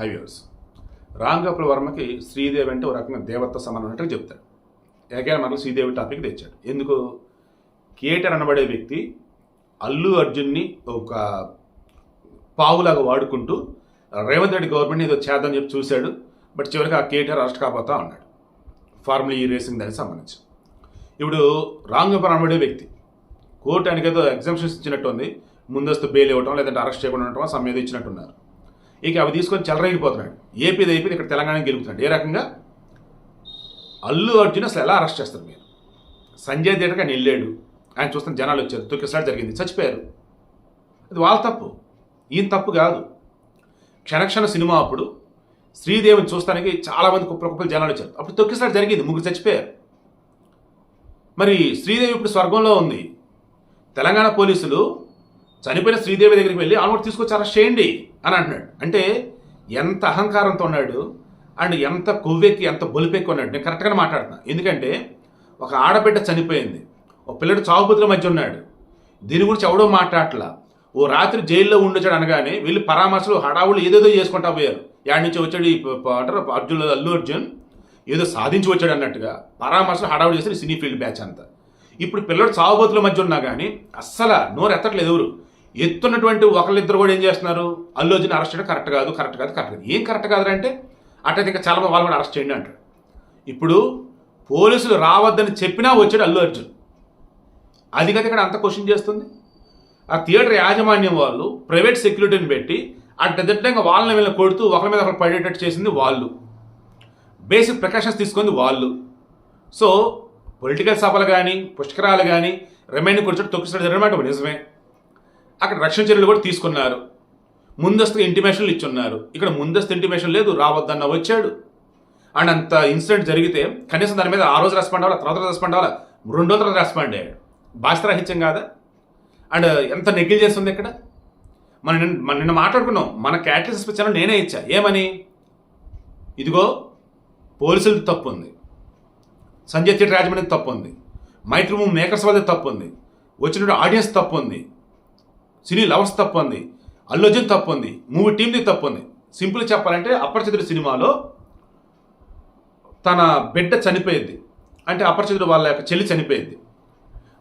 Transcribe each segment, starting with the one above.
Highways. Ram Gopal వర్మకి శ్రీదేవి అంటే ఒక రకంగా దేవత సమానం అన్నట్టు చెప్తాడు. ఏకైనా మనకు శ్రీదేవి టాపిక్ తెచ్చాడు. ఎందుకు? కేటర్ అనబడే వ్యక్తి అల్లు అర్జున్ని ఒక పావులాగా వాడుకుంటూ రేవంత్ రెడ్డి గవర్నమెంట్ ఏదో చేద్దాం చెప్పి చూశాడు. బట్ చివరికి ఆ కేటీఆర్ అరెస్ట్ కాబోతా ఉన్నాడు. ఫార్ములా ఈ రేసింగ్ దానికి సంబంధించి. ఇప్పుడు రామ్ అనబడే వ్యక్తి కోర్టు ఆయనకేదో ఏదో ఎగ్జామ్షన్స్ ఇచ్చినట్టు ఉంది. ముందస్తు బెయిల్ ఇవ్వటం లేదంటే అరెస్ట్ చేయకుండా ఉండటం సమ్ ఇచ్చినట్టున్నారు. ఇక అవి తీసుకొని చెలరైపోతున్నాడు ఏపీది అయిపోయింది ఇక్కడ తెలంగాణ గెలుపుతున్నాడు. ఏ రకంగా? అల్లు అర్జున్ అసలు ఎలా అరెస్ట్ చేస్తారు మీరు? సంజయ్ థియేటర్కి ఆయన వెళ్ళాడు. ఆయన చూస్తున్న జనాలు వచ్చారు. తొక్కిసారి జరిగింది. చచ్చిపోయారు. అది వాళ్ళ తప్పు. ఈయన తప్పు కాదు. క్షణక్షణ సినిమా అప్పుడు శ్రీదేవిని చూస్తానికి చాలామంది కుప్పల కుప్పల జనాలు వచ్చారు. అప్పుడు తొక్కేసారి జరిగింది. ముగ్గురు చచ్చిపోయారు. మరి శ్రీదేవి ఇప్పుడు స్వర్గంలో ఉంది. తెలంగాణ పోలీసులు చనిపోయిన శ్రీదేవి దగ్గరికి వెళ్ళి ఆల్మోస్ట్ తీసుకొచ్చి అరెస్ట్ చేయండి అని అంటున్నాడు. అంటే ఎంత అహంకారంతో ఉన్నాడు అండ్ ఎంత కొవ్వెక్కి ఎంత బొలిపెక్కి ఉన్నాడు. నేను కరెక్ట్గానే మాట్లాడుతున్నా. ఎందుకంటే ఒక ఆడబిడ్డ చనిపోయింది ఒక పిల్లడు చావుబుద్దుల మధ్య ఉన్నాడు. దీని గురించి ఎవడో మాట్లాడలా ఓ రాత్రి జైల్లో ఉండొచ్చాడు అనగానే వీళ్ళు పరామర్శలు హడావులు ఏదేదో చేసుకుంటా పోయారు. యాడ్ నుంచి వచ్చాడు ఈ అంటారు అర్జున్ అల్లు అర్జున్. ఏదో సాధించి వచ్చాడు అన్నట్టుగా పరామర్శలు హడావులు చేసిన సినీ ఫీల్డ్ బ్యాచ్ అంతా. ఇప్పుడు పిల్లడు చావుబోతుల మధ్య ఉన్నా కానీ అస్సలు నోరు ఎత్తట్లేదు ఎవరు. ఎత్తున్నటువంటి ఒకళ్ళిద్దరు కూడా ఏం చేస్తున్నారు? అల్లు అర్జున్ అరెస్ట్ చేయడం కరెక్ట్ కాదు కరెక్ట్ కాదు కరెక్ట్ కాదు. ఏం కరెక్ట్ కాదు అంటే అట్లయితే ఇంకా చాలా వాళ్ళు కూడా అరెస్ట్ చేయండి అంటారు. ఇప్పుడు పోలీసులు రావద్దని చెప్పినా వచ్చాడు అల్లు అర్జున్. అది కదా ఇక్కడ అంత క్వశ్చన్ చేస్తుంది. ఆ థియేటర్ యాజమాన్యం వాళ్ళు ప్రైవేట్ సెక్యూరిటీని పెట్టి అడ్డదిడ్డంగా వాళ్ళని వీళ్ళని కొడుతూ ఒకరి మీద ఒకరు పడేటట్టు చేసింది వాళ్ళు. బేసిక్ ప్రికాషన్స్ తీసుకుంది వాళ్ళు. సో పొలిటికల్ సభలు కానీ పుష్కరాలు కానీ రిమైండ్ కూర్చొని తొక్కిసడం జరిగినమాట నిజమే. అక్కడ రక్షణ చర్యలు కూడా తీసుకున్నారు. ముందస్తుగా ఇంటిమేషన్లు ఇచ్చున్నారు. ఇక్కడ ముందస్తు ఇంటిమేషన్ లేదు రావద్దన్న వచ్చాడు. అండ్ అంత ఇన్సిడెంట్ జరిగితే కనీసం దాని మీద ఆ రోజు రెస్పాండ్ అవ్వాలి తర్వాత రెస్పాండ్ అవ్వాలి? రెండో తర్వాత రెస్పాండ్ అయ్యాడు. బాధ్యతరాహిత్యం కాదా? అండ్ ఎంత నెగ్గిల్ చేస్తుంది ఇక్కడ? మన నిన్న నిన్న మాట్లాడుకున్నాం. మన క్యాటరీస్ ఇప్పించాలని నేనే ఇచ్చా. ఏమని? ఇదిగో పోలీసులది తప్పు ఉంది సంజయ్ థియేటర్ యాజమాన్యం తప్పు ఉంది మైట్రీ మేకర్స్ వాళ్ళది తప్పు ఉంది వచ్చినటువంటి ఆడియన్స్ తప్పు ఉంది సినీ లవర్స్ తప్పు ఉంది అల్లు అర్జున్ తప్పు ఉంది మూవీ టీమ్ది తప్పు ఉంది సింపుల్ చెప్పాలంటే అపరిచితుడి సినిమాలో తన బిడ్డ చనిపోయింది. అంటే అపరిచితుడు వాళ్ళ యొక్క చెల్లి చనిపోయింది.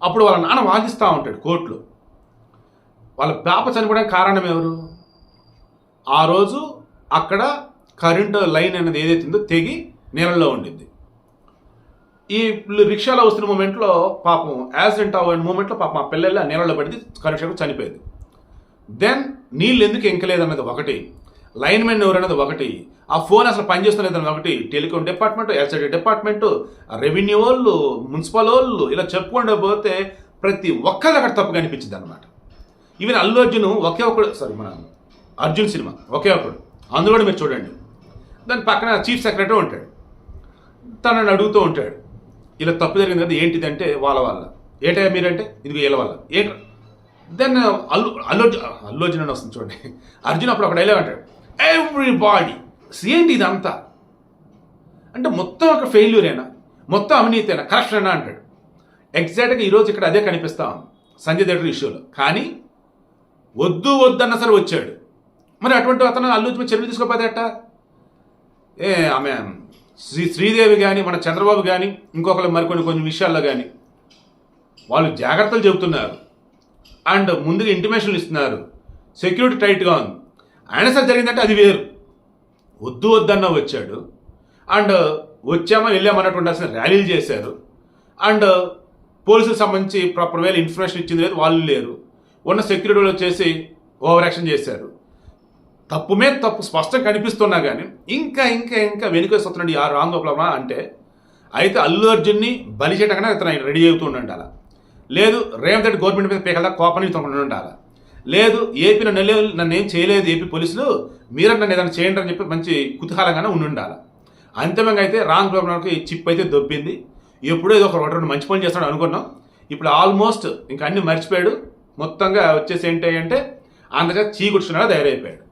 అప్పుడు వాళ్ళ నాన్న వాదిస్తూ ఉంటాడు కోర్టులో. వాళ్ళ పాప చనిపోవడానికి కారణం ఎవరు? ఆ రోజు అక్కడ కరెంటు లైన్ అనేది ఏదైతే ఉందో తెగి నీళ్ళల్లో ఉండింది. ఈ రిక్షాలో వస్తున్న మూమెంట్లో పాపం యాక్సిడెంట్ అవ్వని మూమెంట్లో పాపం ఆ పిల్లలు ఆ నీళ్ళలో పడింది కరెంట్ చనిపోయింది. దెన్ నీళ్ళు ఎందుకు ఎంకలేదు అన్నది ఒకటి. లైన్ మెన్ ఎవరు అన్నది ఒకటి. ఆ ఫోన్ అసలు పనిచేస్తున్నది ఒకటి. టెలికాం డిపార్ట్మెంట్ ఎల్సైడ్ డిపార్ట్మెంట్ రెవెన్యూ వాళ్ళు మున్సిపల్ వాళ్ళు ఇలా చెప్పుకుండా పోతే ప్రతి ఒక్కరు అక్కడ తప్పు కనిపించింది అనమాట ఈవెన్ అల్లు అర్జున్ ఒకే ఒకడు సారీ మన అర్జున్ సినిమా ఒకే ఒకడు. అందులో మీరు చూడండి. దాని పక్కన చీఫ్ సెక్రటరీ ఉంటాడు. తనని అడుగుతూ ఉంటాడు. ఇలా తప్పు జరిగింది కదా ఏంటిదంటే వాళ్ళ వల్ల. ఏంటయ్యా మీరంటే? ఇదిగో వీళ్ళ వల్ల. ఏంటి దెన్ అల్లు అల్లు అర్జున్ అల్లు అర్జున్ అని వస్తుంది చూడండి. అర్జున్ అప్పుడు ఒక డైలాగ్ అంటాడు. ఎవ్రీ బాడీ ఏంటి ఇదంతా. అంటే మొత్తం ఒక ఫెయిల్యూరేనా మొత్తం అవినీతేనా కరప్షనేనా అంటాడు. ఎగ్జాక్ట్గా ఈరోజు ఇక్కడ అదే కనిపిస్తా ఉంది. సంజయ్ థియేటర్ ఇష్యూలో కానీ వద్దు వద్దన్న సరే వచ్చాడు. మరి అటువంటి అతను అల్లు అర్జున్ మీద చర్యలు ఏ ఆమె శ్రీ శ్రీదేవి కానీ మన చంద్రబాబు కానీ ఇంకొకరు మరికొన్ని కొన్ని విషయాల్లో కానీ వాళ్ళు జాగ్రత్తలు చెబుతున్నారు. అండ్ ముందుగా ఇంటిమేషన్లు ఇస్తున్నారు. సెక్యూరిటీ టైట్గా ఉంది. అయినా సరే జరిగిందంటే అది వేరు. వద్దు వద్దన్న వచ్చాడు. అండ్ వచ్చామా వెళ్ళామన్నట్టు ఉండాల్సిన ర్యాలీలు చేశారు. అండ్ పోలీసులకు సంబంధించి ప్రాపర్ వేలు ఇన్ఫర్మేషన్ ఇచ్చింది లేదు వాళ్ళు లేరు. ఉన్న సెక్యూరిటీ వచ్చేసి ఓవర్ యాక్షన్ చేశారు. తప్పు మీద తప్పు స్పష్టంగా కనిపిస్తున్నా కానీ ఇంకా ఇంకా ఇంకా వెనుక వెనుకొస్తున్నాడు ఆ రాంగ్ గోపాలమా అంటే అయితే అల్లు అర్జున్ని బలి చేయడానికి ఇతను రెడీ అవుతూ ఉండాలి లేదు రేవంత్ రెడ్డి గవర్నమెంట్ మీద పేకల్లా కోపం ఉండాలి? లేదు ఏపీ నన్ను నన్ను ఏం చేయలేదు ఏపీ పోలీసులు మీరన్నా నన్ను ఏదైనా చేయండి అని చెప్పి మంచి కుతూహలంగానే ఉండి ఉండాలి? అంతిమంగా అయితే రాంగ్ గోపాలకి చిప్ అయితే దొబ్బింది. ఎప్పుడో ఏదో ఒక రెండు మంచి పని చేస్తాడు అనుకున్నాం. ఇప్పుడు ఆల్మోస్ట్ ఇంకా అన్ని మర్చిపోయాడు. మొత్తంగా వచ్చేసి ఏంటి అంటే అందుకే చీకుడుచున్నాడు తయారైపోయాడు.